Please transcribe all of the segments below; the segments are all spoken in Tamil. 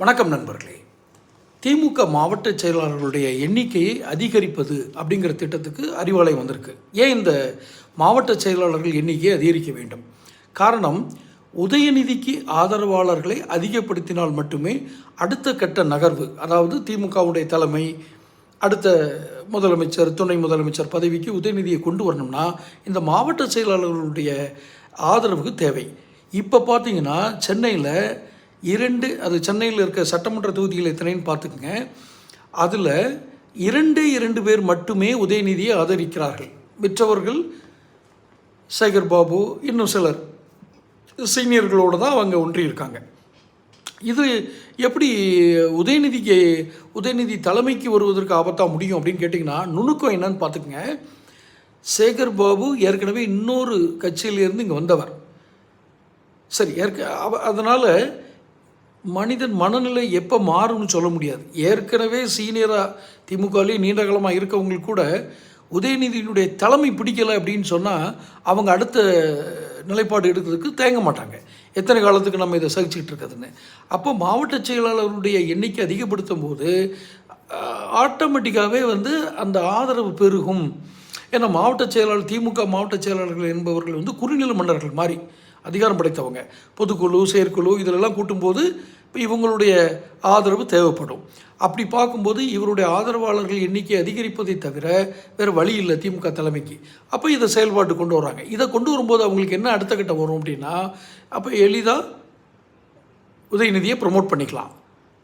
வணக்கம் நண்பர்களே. திமுக மாவட்ட செயலாளர்களுடைய எண்ணிக்கையை அதிகரிப்பது அப்படிங்கிற திட்டத்துக்கு அறிவாலை வந்திருக்கு. ஏன் இந்த மாவட்ட செயலாளர்கள் எண்ணிக்கையை அதிகரிக்க வேண்டும்? காரணம் உதயநிதிக்கு ஆதரவாளர்களை அதிகப்படுத்தினால் மட்டுமே அடுத்த கட்ட நகர்வு அதாவது திமுகவுடைய தலைமை அடுத்த முதலமைச்சர் துணை முதலமைச்சர் பதவிக்கு உதயநிதியை கொண்டு வரணும்னா இந்த மாவட்ட செயலாளர்களுடைய ஆதரவுக்கு தேவை. இப்போ பார்த்தீங்கன்னா சென்னையில் இரண்டு அது சென்னையில் இருக்க சட்டமன்ற தொகுதிகள் எத்தனைன்னு பார்த்துக்குங்க. அதில் இரண்டு இரண்டு பேர் மட்டுமே உதயநிதியை ஆதரிக்கிறார்கள். மற்றவர்கள் சேகர் பாபு இன்னும் சிலர். சீனியர்களோடு தான் அவங்க ஒன்றியிருக்காங்க. இது எப்படி உதயநிதிக்கு உதயநிதி தலைமைக்கு வருவதற்கு ஆபத்தாக முடியும் அப்படின்னு கேட்டிங்கன்னா நுணுக்கம் என்னன்னு பார்த்துக்குங்க. சேகர் பாபு ஏற்கனவே இன்னொரு கட்சியிலேருந்து இங்கே வந்தவர். சரி ஏற்க அவ அதனால் மனிதன் மனநிலை எப்போ மாறும்னு சொல்ல முடியாது. ஏற்கனவே சீனியராக திமுகலேயே நீண்ட காலமாக இருக்கவங்களுக்கு கூட உதயநிதியினுடைய தலைமை பிடிக்கலை அப்படின்னு சொன்னால் அவங்க அடுத்த நிலைப்பாடு எடுக்கிறதுக்கு தேங்க மாட்டாங்க. எத்தனை காலத்துக்கு நம்ம இதை சகிச்சுக்கிட்டு இருக்கிறதுன்னு. அப்போ மாவட்ட செயலாளருடைய எண்ணிக்கை அதிகப்படுத்தும் போது ஆட்டோமேட்டிக்காகவே வந்து அந்த ஆதரவு பெருகும். ஏன்னா மாவட்ட செயலாளர் திமுக மாவட்ட செயலாளர்கள் என்பவர்கள் வந்து குறுநில மன்னர்கள் மாதிரி அதிகாரம் படைத்தவங்க. பொதுக்குழு செயற்குழு இதிலெல்லாம் கூட்டும்போது இவங்களுடைய ஆதரவு தேவைப்படும். அப்படி பார்க்கும்போது இவருடைய ஆதரவாளர்கள் எண்ணிக்கை அதிகரிப்பதை தவிர வேறு வழி இல்லை திமுக தலைமைக்கு. அப்போ இதை செயல்பாட்டு கொண்டு வராங்க. இதை கொண்டு வரும்போது அவங்களுக்கு என்ன அடுத்த கட்டம் வரும் அப்படின்னா அப்போ எளிதாக உதயநிதியை ப்ரொமோட் பண்ணிக்கலாம்.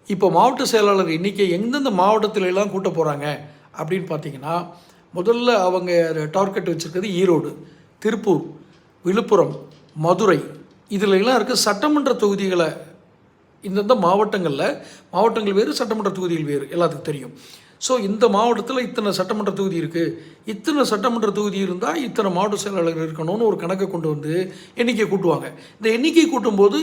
இப்போ மாவட்ட செயலாளர் எண்ணிக்கை எந்தெந்த மாவட்டத்தில எல்லாம் கூட்ட போகிறாங்க அப்படின்னு பார்த்தீங்கன்னா முதல்ல அவங்க டார்கெட் வச்சுருக்கிறது ஈரோடு திருப்பூர் விழுப்புரம் மதுரை. இதில் எல்லாம் இருக்க சட்டமன்ற தொகுதிகளை இந்தந்த மாவட்டங்களில் மாவட்டங்கள் வேறு சட்டமன்ற தொகுதிகள் வேறு எல்லாத்துக்கும் தெரியும். ஸோ இந்த மாவட்டத்தில் இத்தனை சட்டமன்ற தொகுதி இருக்குது இத்தனை சட்டமன்ற தொகுதி இருந்தால் இத்தனை மாவட்ட செயலாளர்கள் இருக்கணும்னு ஒரு கணக்கை கொண்டு வந்து எண்ணிக்கை கூட்டுவாங்க. இந்த எண்ணிக்கை கூட்டும்போது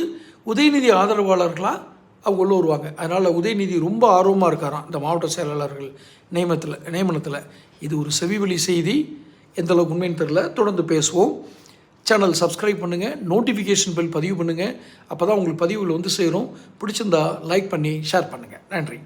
உதயநிதி ஆதரவாளர்களாக அவங்க உள்ள வருவாங்க. அதனால் உதயநிதி ரொம்ப ஆர்வமாக இருக்காராம் இந்த மாவட்ட செயலாளர்கள் நியமனத்தில் நியமனத்தில். இது ஒரு செவிவழி செய்தி. எந்தளவுக்கு உண்மைன்னு தெரில தொடர்ந்து பேசுவோம். சேனல் சப்ஸ்கிரைப் பண்ணுங்கள் நோட்டிஃபிகேஷன் பில் பதிவு பண்ணுங்கள் அப்போ தான் உங்களுக்கு பதிவுகள் வந்து சேரும். பிடிச்சிருந்தா லைக் பண்ணி ஷேர் பண்ணுங்கள் நன்றி.